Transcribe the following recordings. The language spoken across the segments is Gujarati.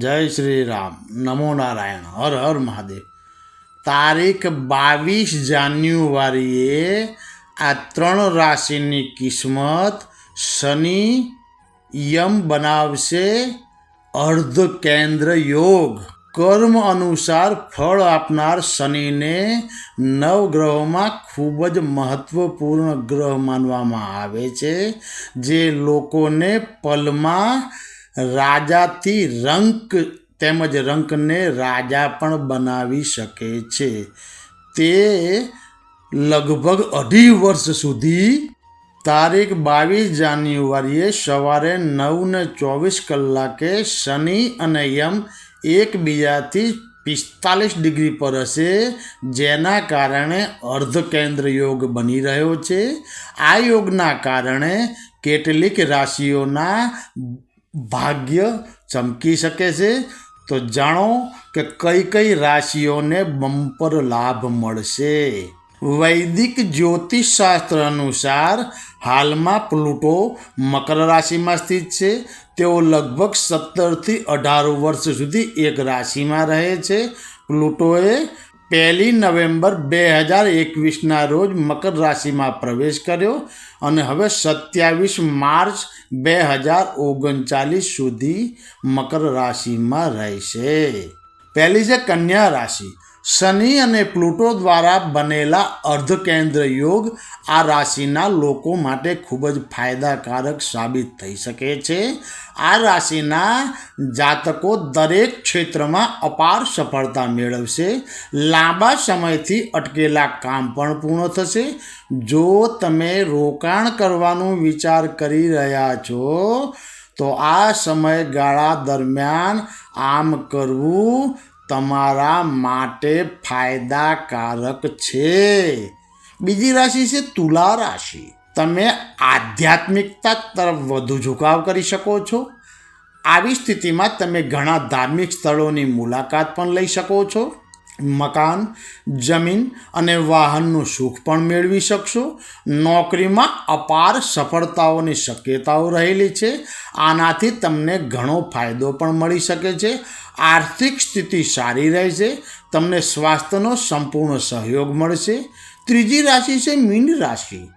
જય શ્રી રામ. નમો નારાયણ. હર હર મહાદેવ. તારીખ બાવીસ જાન્યુઆરીએ આ ત્રણ રાશિની કિસ્મત શનિ યમ બનાવશે અર્ધ કેન્દ્ર યોગ. કર્મ અનુસાર ફળ આપનાર શનિને નવગ્રહોમાં ખૂબ જ મહત્વપૂર્ણ ગ્રહ માનવામાં આવે છે, જે લોકોને પલમાં રાજાથી રંક તેમજ રંકને રાજા પણ બનાવી શકે છે. તે લગભગ અઢી વર્ષ સુધી તારીખ બાવીસ જાન્યુઆરીએ સવારે નવ ને ચોવીસ કલાકે શનિ અને યમ એકબીજાથી પિસ્તાલીસ ડિગ્રી પર હશે, જેના કારણે અર્ધ કેન્દ્ર યોગ બની રહ્યો છે. આ યોગના કારણે કેટલીક રાશિઓના ભાગ્ય ચમકી શકે છે? તો જાણો કે કઈ કઈ રાશિઓને બમ્પર લાભ મળશે. વૈદિક જ્યોતિષ શાસ્ત્ર અનુસાર હાલમાં પ્લુટો મકર રાશિમાં સ્થિત છે. તેઓ લગભગ સત્તરથી અઢાર વર્ષ સુધી એક રાશિમાં રહે છે. પ્લુટોએ પહેલી નવેમ્બર બે હજાર એકવીસના રોજ મકર રાશિમાં પ્રવેશ કર્યો અને હવે સત્યાવીસ માર્ચ બે હજાર ઓગણચાલીસ સુધી મકર રાશિમાં રહેશે. પહેલી છે કન્યા રાશિ. શનિ અને પ્લુટો દ્વારા બનેલા અર્ધકેન્દ્ર યોગ આ રાશિના લોકો માટે ખૂબ જ ફાયદાકારક સાબિત થઈ શકે છે. આ રાશિના જાતકો દરેક ક્ષેત્રમાં અપાર સફળતા મેળવશે. લાંબા સમયથી અટકેલા કામ પણ પૂર્ણ થશે. જો તમે રોકાણ કરવાનું વિચાર કરી રહ્યા છો, તો આ સમયગાળા દરમિયાન આમ કરવું તમારા માટે ફાયદાકારક છે. બીજી રાશિ છે તુલા રાશિ. તમે આધ્યાત્મિકતા તરફ વધુ ઝુકાવ કરી શકો છો. આવી સ્થિતિમાં તમે ઘણા ધાર્મિક સ્થળોની મુલાકાત પણ લઈ શકો છો. મકાન, જમીન અને વાહનનું સુખ પણ મેળવી શકશો. નોકરીમાં અપાર સફળતાઓની શક્યતાઓ રહેલી છે. આનાથી તમને ઘણો ફાયદો પણ મળી શકે છે. આર્થિક સ્થિતિ સારી રહેશે. તમને સ્વાસ્થ્યનો સંપૂર્ણ સહયોગ મળશે. ત્રીજી રાશિ છે મીન રાશિ.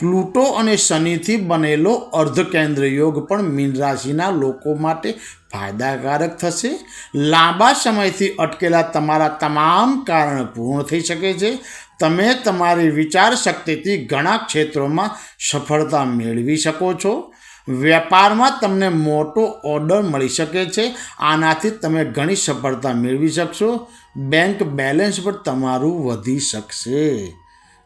પ્લુટો અને શનિથી બનેલો અર્ધકેન્દ્ર યોગ પણ મીન રાશિના લોકો માટે ફાયદાકારક થશે. લાંબા સમયથી અટકેલા તમારા તમામ કારણ પૂર્ણ થઈ શકે છે. તમે તમારી વિચાર શક્તિથી ઘણા ક્ષેત્રોમાં સફળતા મેળવી શકો છો. વેપારમાં તમને મોટો ઓર્ડર મળી શકે છે. આનાથી તમે ઘણી સફળતા મેળવી શકશો. બેંક બેલેન્સ પણ તમારું વધી શકશે.